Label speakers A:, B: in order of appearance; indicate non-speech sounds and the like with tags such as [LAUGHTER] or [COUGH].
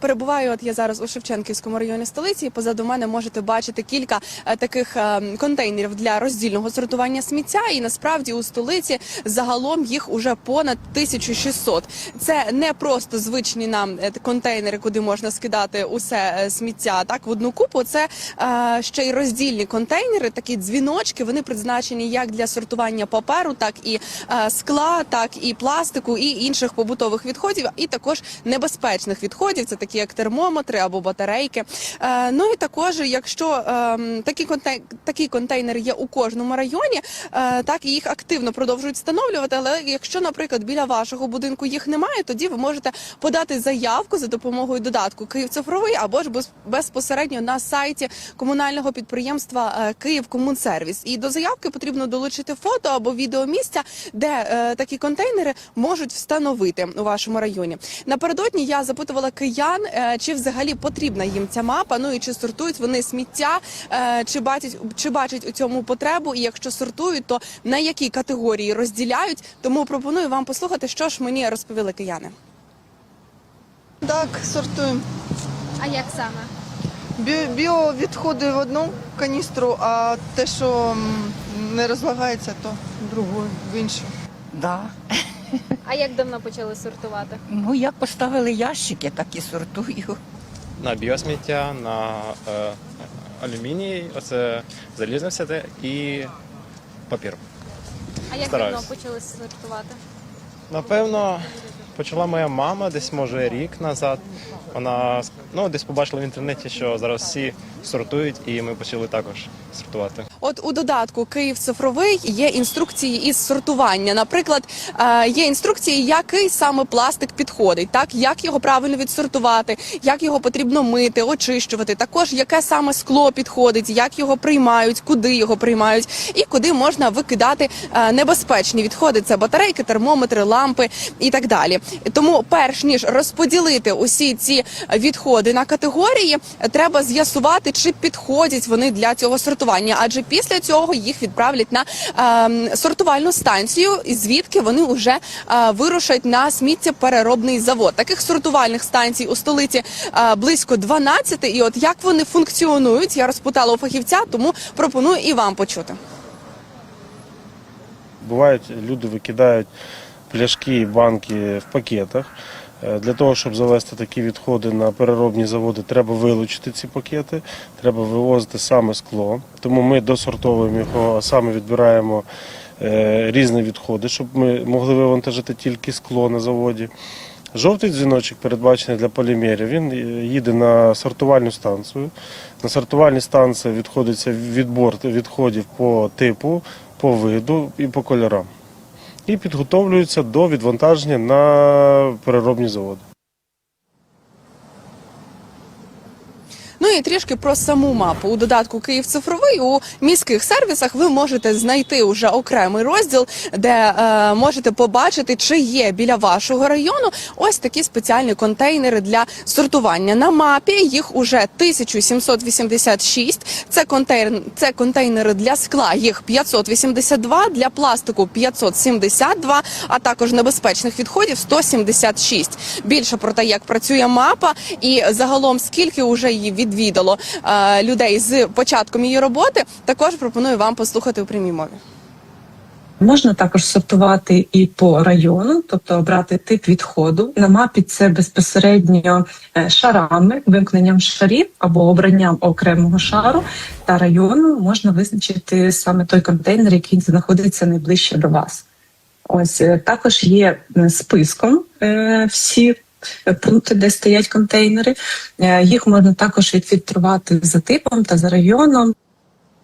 A: Перебуваю от я зараз у Шевченківському районі столиці. і Позаду мене можете бачити кілька е, таких е, контейнерів для роздільного сортування сміття. І насправді у столиці загалом їх уже понад 1600. Це не просто звичні нам е, контейнери, куди можна скидати усе сміття так в одну купу. Це ще й роздільні контейнери, такі дзвіночки. Вони призначені як для сортування паперу, так і скла, так і пластику, і інших побутових відходів, і також небезпечних відходів. Це такі як термометри або батарейки. Е, ну і також, якщо е, такі контей... такі контейнери є у кожному районі, е, так і їх активно продовжують встановлювати. Але якщо, наприклад, біля вашого будинку їх немає, тоді ви можете подати заявку за допомогою додатку Київ цифровий або ж без- безпосередньо на сайті комунального підприємства е, Київ Комунсервіс. І до заявки потрібно долучити фото або відео місця, де такі контейнери можуть встановити у вашому районі. Напередодні я запитувала киян, е, чи взагалі потрібна їм ця мапа. Ну і чи сортують вони сміття, е, чи бачать чи бачать у цьому потребу, і якщо сортують, то на які категорії розділяють. Тому пропоную вам послухати, що ж мені розповіли кияни.
B: Так, сортуємо.
C: А як саме?
B: Бі- Біовідходи в одну каністру, а те, що не розлагається, то в другу, в іншу.
D: Да. [LAUGHS]
C: А як давно почали сортувати?
D: Ну, як поставили ящики, так і сортую.
E: на біосміття, на е, алюміній, оце залізне все те і папір.
C: А як
E: Стараюсь.
C: давно почали сортувати?
E: Напевно, почала моя мама десь може рік назад. Вона ну, десь побачила в інтернеті, що зараз всі сортують, і ми почали також сортувати.
A: От у додатку Київ цифровий є інструкції із сортування. Наприклад, е, є інструкції, який саме пластик підходить, так як його правильно відсортувати, як його потрібно мити, очищувати. Також яке саме скло підходить, як його приймають, куди його приймають, і куди можна викидати е, небезпечні відходи. Це батарейки, термометри, лампи і так далі. Тому, перш ніж розподілити усі ці відходи на категорії, треба з'ясувати, чи підходять вони для цього сортування. Адже після цього їх відправлять на е, сортувальну станцію, звідки вони вже е, вирушать на сміттєпереробний завод. Таких сортувальних станцій у столиці е, близько 12. І от як вони функціонують, я розпитала у фахівця, тому пропоную і вам почути.
F: Бувають, люди викидають пляшки банки в пакетах. Е, Для того, щоб завести такі відходи на переробні заводи, треба вилучити ці пакети, треба вивозити саме скло. Тому ми досортовуємо його, а саме відбираємо е, різні відходи, щоб ми могли вивантажити тільки скло на заводі. Жовтий дзвіночок передбачений для полімерів. Він е, їде на сортувальну станцію. На сортувальній станції відходиться відбор відходів по типу, по виду і по кольорам. І підготовлюються до відвантаження на переробні заводи.
A: Ну і трішки про саму мапу у додатку Київ цифровий у міських сервісах ви можете знайти уже окремий розділ, де е, можете побачити, чи є біля вашого району ось такі спеціальні контейнери для сортування. На мапі їх уже 1786. Це контейнер, це контейнери для скла. Їх 582, для пластику 572, а також небезпечних відходів 176. Більше про те, як працює мапа, і загалом скільки вже її відвідало е, людей з початком її роботи, також пропоную вам послухати у прямій мові.
G: Можна також сортувати і по району, тобто обрати тип відходу. На мапі це безпосередньо е, шарами, вимкненням шарів або обранням окремого шару та району можна визначити саме той контейнер, який знаходиться найближче до вас. Ось е, також є списком всі пункти, де стоять контейнери. Е, Їх можна також відфільтрувати за типом та за районом.